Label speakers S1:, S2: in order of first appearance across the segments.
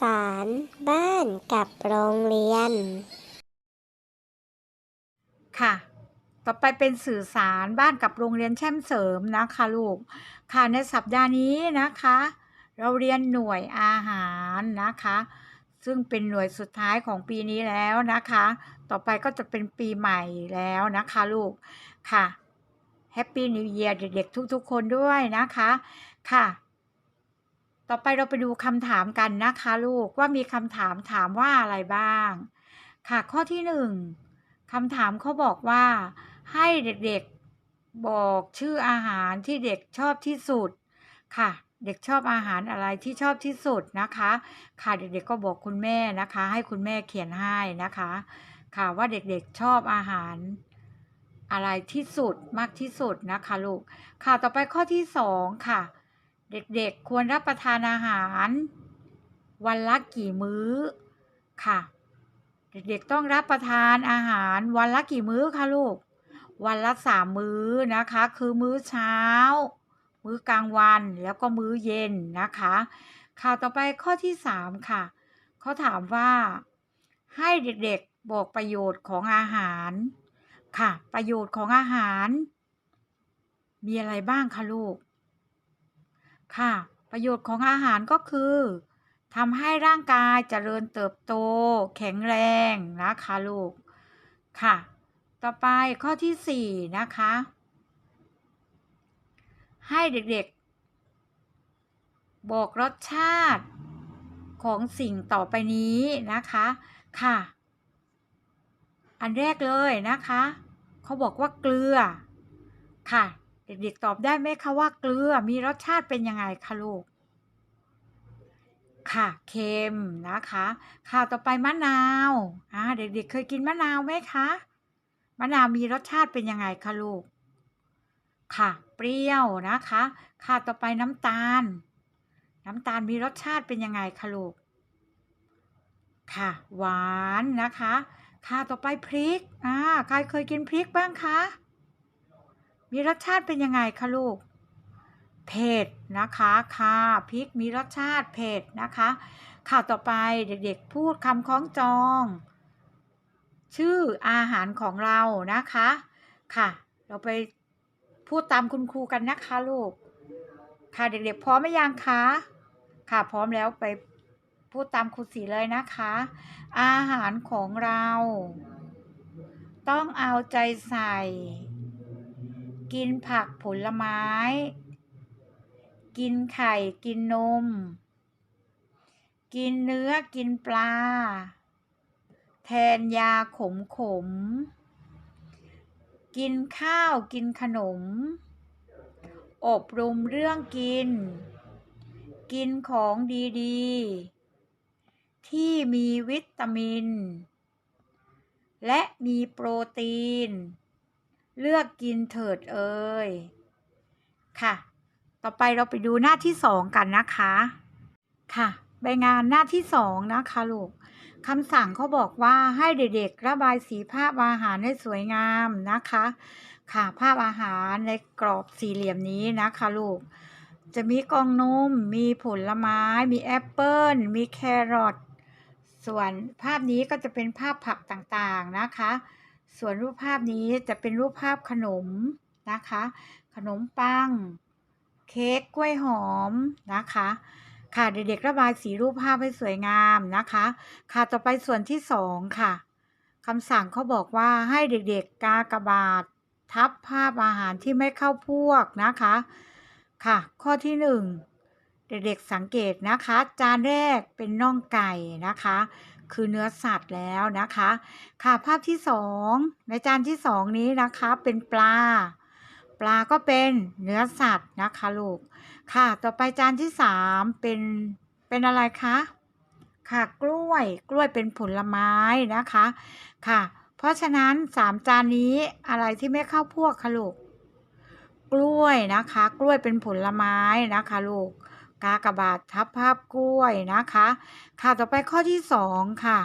S1: สาร บ้านกับโรงเรียน
S2: ค่ะ ต่อไปเป็นสื่อสารบ้านกับโรงเรียนแช่มเสริมนะคะลูก ค่ะในสัปดาห์นี้นะคะ เราเรียนหน่วยอาหารนะคะ ซึ่งเป็นหน่วยสุดท้ายของปีนี้แล้วนะคะ ต่อไปก็จะเป็นปีใหม่แล้วนะคะลูก ค่ะแฮปปี้นิว e ย r เด็กๆทุกๆ คนด้วยนะคะ ค่ะ ต่อไปเราไปดูคำถามกันนะคะลูกว่ามีคำถามถามว่าอะไรบ้าง ค่ะข้อที่หนึ่งคำถามเขาบอกว่า ให้เด็กๆบอกชื่ออาหารที่เด็กชอบที่สุดค่ะเด็กชอบอาหารอะไรที่ชอบที่สุดนะคะ ค่ะเด็กๆก็บอกคุณแม่นะคะ ให้คุณแม่เขียนให้นะคะ ค่ะว่าเด็กๆชอบอาหารอะไรที่สุดมากที่สุดนะคะลูก ค่ะต่อไปข้อที่สองค่ะ เด็กๆควรรับประทานอาหาร วันละกี่มื้อค่ะ เด็กๆต้องรับประทานอาหารวันละกี่มื้อคะลูก วันละสามมื้อนะคะ คือมื้อเช้า มื้อกลางวันแล้วก็มื้อเย็นนะคะค่ะต่อไปข้อที่สามค่ะเขาถามว่า ให้เด็กๆบอกประโยชน์ของอาหารค่ะ ประโยชน์ของอาหาร มีอะไรบ้างคะลูก ค่ะ ประโยชน์ของอาหารก็คือทำให้ร่างกายเจริญเติบโต แข็งแรงนะคะลูก ค่ะ ต่อไปข้อที่สี่นะคะ ให้เด็กๆ บอกรสชาติของสิ่งต่อไปนี้นะคะ ค่ะ อันแรกเลยนะคะ เขาบอกว่าเกลือ ค่ะ เด็กๆตอบได้ไหมคะว่าเกลือมีรสชาติเป็นยังไงคะลูก ค่ะเค็มนะคะ ค่ะต่อไปมะนาวอ่าเด็กๆเคยกินมะนาวไหมคะ มะนาวมีรสชาติเป็นยังไงคะลูก ค่ะเปรี้ยวนะคะ ค่ะต่อไปน้ำตาล น้ำตาลมีรสชาติเป็นยังไงคะลูก ค่ะหวานนะคะ ค่ะต่อไปพริกอ่าใครเคยกินพริกบ้างคะ มีรสชาติเป็นยังไงคะลูก เผ็ดนะคะค่ะพริกมีรสชาติเผ็ดนะคะค่ะต่อไปเด็กๆพูดคำคล้องจอง ชื่ออาหารของเรานะคะ ค่ะ เราไปพูดตามคุณครูกันนะคะลูก ค่ะเด็กๆพร้อมไหมยังคะ ค่ะพร้อมแล้วไปพูดตามครูสีเลยนะคะ อาหารของเรา ต้องเอาใจใส่ กินผักผลไม้ กินไข่กินนม กินเนื้อกินปลา แทนยาขมขม กินข้าวกินขนม อบรมเรื่องกิน กินของดีๆ ที่มีวิตามิน และมีโปรตีน เลือกกินเถิดเอ่ยค่ะ ต่อไปเราไปดูหน้าที่สองกันนะคะ ค่ะใบงานหน้าที่สองนะคะลูกคำสั่งเขาบอกว่าให้เด็กๆ ระบายสีภาพอาหารให้สวยงามนะคะ ค่ะภาพอาหารในกรอบสี่เหลี่ยมนี้นะคะลูก จะมีกองนม มีผลไม้ มีแอปเปิ้ลมีแครอทส่วนภาพนี้ก็จะเป็นภาพผักต่างๆนะคะ ส่วนรูปภาพนี้จะเป็นรูปภาพขนมนะคะ ขนมปัง เค้กกล้วยหอมนะคะ ค่ะเด็กๆระบายสีรูปภาพให้สวยงามนะคะ ค่ะต่อไปส่วนที่สองค่ะคำสั่งเขาบอกว่าให้เด็กๆกากบาททับภาพอาหารที่ไม่เข้าพวกนะคะ ค่ะ ข้อที่หนึ่งเด็กๆสังเกตนะคะ จานแรกเป็นน่องไก่นะคะ คือเนื้อสัตว์แล้วนะคะ ค่ะภาพที่สองในจานที่สองนี้นะคะเป็นปลา ปลาก็เป็นเนื้อสัตว์นะคะลูกค่ะ ต่อไปจานที่สามเป็นเป็นอะไรคะค่ะกล้วยกล้วยเป็นผลไม้นะคะค่ะ เพราะฉะนั้นสามจานนี้อะไรที่ไม่เข้าพวกคะลูกกล้วยนะคะ กล้วยเป็นผลไม้นะคะลูก กากบาททับภาพกล้วยนะคะ ค่ะต่อไปข้อที่สองค่ะ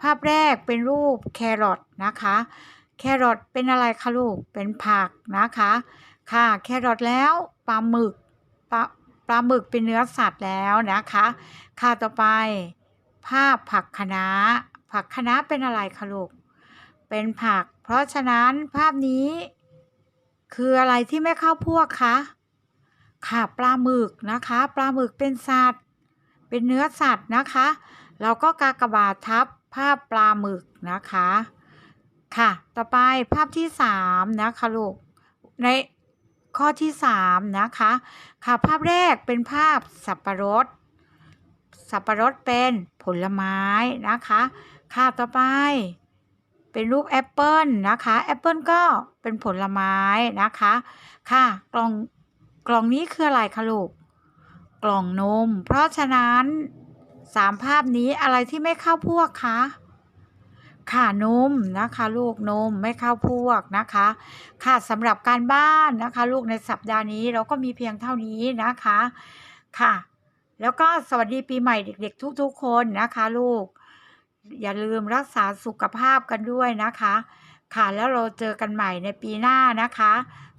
S2: ภาพแรกเป็นรูปแครอทนะคะ แครอทเป็นอะไรคะลูกเป็นผักนะคะ ค่ะแครอทแล้วปลาหมึกปลาปลาหมึกเป็นเนื้อสัตว์แล้วนะคะ ค่ะต่อไป ภาพผักคะน้าผักคะน้าเป็นอะไรคะลูกเป็นผัก เพราะฉะนั้นภาพนี้ คืออะไรที่ไม่เข้าพวกคะ ค่ะปลาหมึกนะคะปลาหมึกเป็นสัตว์ เป็นเนื้อสัตว์นะคะเราก็กากบาททับภาพปลาหมึกนะคะค่ะ ต่อไปภาพที่สามนะคะลูก ในข้อที่สามนะคะ ค่ะ ภาพแรกเป็นภาพสับปะรด สับปะรดเป็นผลไม้นะคะ ค่ะต่อไป เป็นรูปแอปเปิลนะคะ แอปเปิลก็เป็นผลไม้นะคะ ค่ะ กล่อง กล่องนี้คืออะไรคะลูก กล่องนม เพราะฉะนั้นสามภาพนี้อะไรที่ไม่เข้าพวกคะค่ะ นมนะคะลูกนมไม่เข้าพวกนะคะ ค่ะสำหรับการบ้านนะคะ ลูกในสัปดาห์นี้เราก็มีเพียงเท่านี้นะคะค่ะ แล้วก็สวัสดีปีใหม่เด็ก ๆ ทุก ๆ คนนะคะ ลูก อย่าลืมรักษาสุขภาพกันด้วยนะคะ ค่ะแล้วเราเจอกันใหม่ในปีหน้านะคะ